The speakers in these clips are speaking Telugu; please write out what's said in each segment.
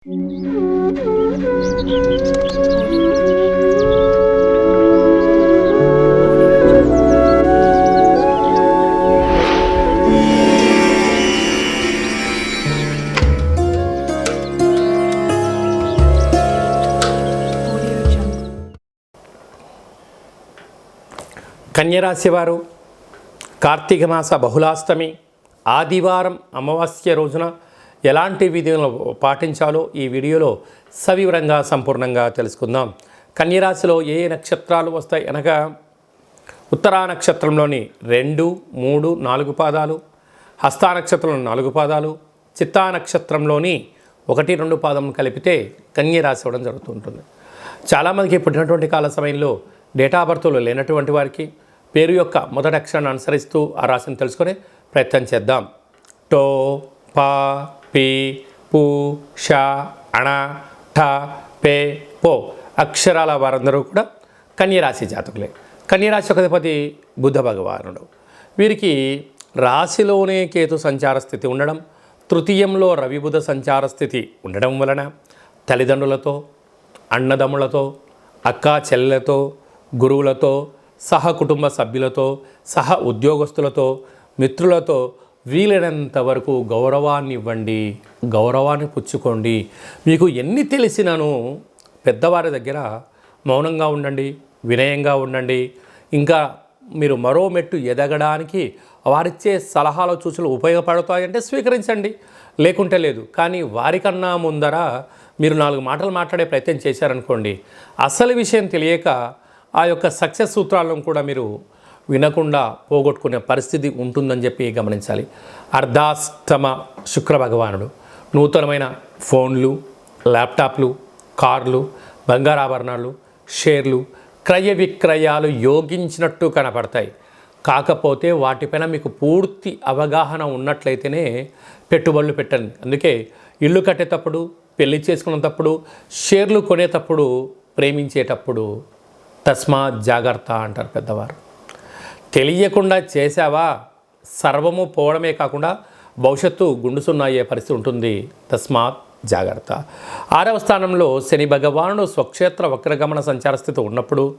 కన్యరాశి వారు కార్తీక మాస బహుళాష్టమి ఆదివారం అమావాస్య రోజున ఎలాంటి విధులను పాటించాలో ఈ వీడియోలో సవివరంగా సంపూర్ణంగా తెలుసుకుందాం. కన్యరాశిలో ఏ ఏ నక్షత్రాలు వస్తాయి అనగా ఉత్తరా నక్షత్రంలోని రెండు మూడు నాలుగు పాదాలు హస్తా నక్షత్రంలో నాలుగు పాదాలు చిత్తా నక్షత్రంలోని ఒకటి రెండు పాదం కలిపితే కన్యరాశి అవడం జరుగుతుంటుంది. చాలామందికి పుట్టినటువంటి కాల సమయంలో డేటా బర్త్లు లేనటువంటి వారికి పేరు యొక్క మొదటి అక్షరాన్ని అనుసరిస్తూ ఆ రాశిని తెలుసుకునే ప్రయత్నం చేద్దాం. టో పా పి పు ష అణ ఠ పే పో అక్షరాల వారందరూ కూడా కన్యరాశి జాతకులే. కన్యరాశి ఒక అధిపతి బుద్ధ భగవానుడు. వీరికి రాశిలోనే కేతు సంచార స్థితి ఉండడం తృతీయంలో రవిబుధ సంచార స్థితి ఉండడం వలన తల్లిదండ్రులతో అన్నదమ్ములతో అక్కా చెల్లెలతో గురువులతో సహ కుటుంబ సభ్యులతో సహ ఉద్యోగస్తులతో మిత్రులతో వీలైనంత వరకు గౌరవాన్ని ఇవ్వండి గౌరవాన్ని పుచ్చుకోండి. మీకు ఎన్ని తెలిసినను పెద్దవారి దగ్గర మౌనంగా ఉండండి వినయంగా ఉండండి. ఇంకా మీరు మరో మెట్టు ఎదగడానికి వారిచ్చే సలహాలు సూచనలు ఉపయోగపడతాయంటే స్వీకరించండి. లేకుంటే లేదు. కానీ వారికన్నా ముందర మీరు నాలుగు మాటలు మాట్లాడే ప్రయత్నం చేశారనుకోండి అసలు విషయం తెలియక ఆ యొక్క సక్సెస్ సూత్రాలను కూడా మీరు వినకుండా పోగొట్టుకునే పరిస్థితి ఉంటుందని చెప్పి గమనించాలి. అర్ధాష్టమ శుక్ర భగవానుడు. నూతనమైన ఫోన్లు ల్యాప్టాప్లు కార్లు బంగారాభరణాలు షేర్లు క్రయ విక్రయాలు యోగించినట్టు కనపడతాయి. కాకపోతే వాటిపైన మీకు పూర్తి అవగాహన ఉన్నట్లయితేనే పెట్టుబడులు పెట్టండి. అందుకే ఇల్లు కట్టేటప్పుడు పెళ్ళి చేసుకునేటప్పుడు షేర్లు కొనేటప్పుడు ప్రేమించేటప్పుడు తస్మా జాగ్రత్త అంటారు పెద్దవారు. తెలియకుండా చేశావా? సర్వము పోవడమే కాకుండా భవిష్యత్తు గుండుసున్న అయ్యే పరిస్థితి ఉంటుంది. తస్మాత్ జాగ్రత్త. ఆరవ స్థానంలో శని భగవానుడు స్వక్షేత్ర వక్రగమన సంచార స్థితి ఉన్నప్పుడు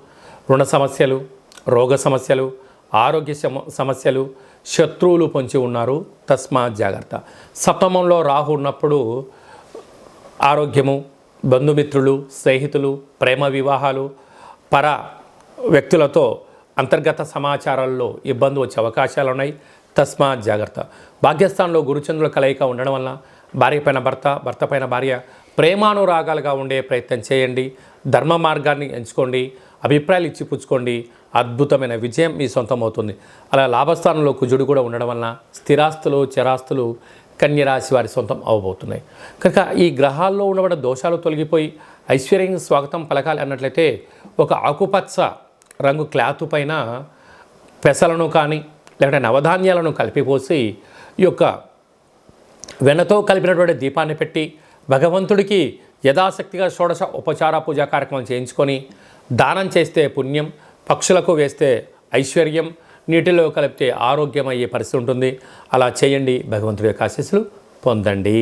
రుణ సమస్యలు రోగ సమస్యలు ఆరోగ్య సమ- సమస్యలు శత్రువులు పొంచి ఉన్నారు. తస్మాత్ జాగ్రత్త. సప్తమంలో రాహు ఉన్నప్పుడు ఆరోగ్యము బంధుమిత్రులు స్నేహితులు ప్రేమ వివాహాలు పర వ్యక్తులతో అంతర్గత సమాచారాల్లో ఇబ్బంది వచ్చే అవకాశాలు ఉన్నాయి తస్మాత్ జాగ్రత్త. పాకిస్తాన్లో గురుచంద్రుల కలయిక ఉండడం వల్ల భార్య పైన భర్త భర్త పైన భార్య ప్రేమానురాగాలుగా ఉండే ప్రయత్నం చేయండి. ధర్మ మార్గాన్ని ఎంచుకోండి. అభిప్రాయాలు ఇచ్చి పుచ్చుకోండి. అద్భుతమైన విజయం మీ సొంతం అవుతుంది అలా లాభస్థానంలో కుజుడు కూడా ఉండడం వలన స్థిరాస్తులు చరాస్తులు కన్యరాశి వారి సొంతం అవబోతున్నాయి. కనుక ఈ గ్రహాల్లో ఉండబడిన దోషాలు తొలగిపోయి ఐశ్వర్యం స్వాగతం పలకాలి అన్నట్లయితే ఒక ఆకుపచ్చ రంగు క్లాత్ పైన పెసలను కానీ లేకపోతే నవధాన్యాలను కలిపిపోసి ఈ యొక్క వెన్నతో కలిపినటువంటి దీపాన్ని పెట్టి భగవంతుడికి యథాశక్తిగా షోడశ ఉపచార పూజా కార్యక్రమం చేయించుకొని దానం చేస్తే పుణ్యం పక్షులకు వేస్తే ఐశ్వర్యం నీటిలో కలిపితే ఆరోగ్యం అయ్యే పరిస్థితి ఉంటుంది. అలా చేయండి. భగవంతుడి యొక్క ఆశీస్సులు పొందండి.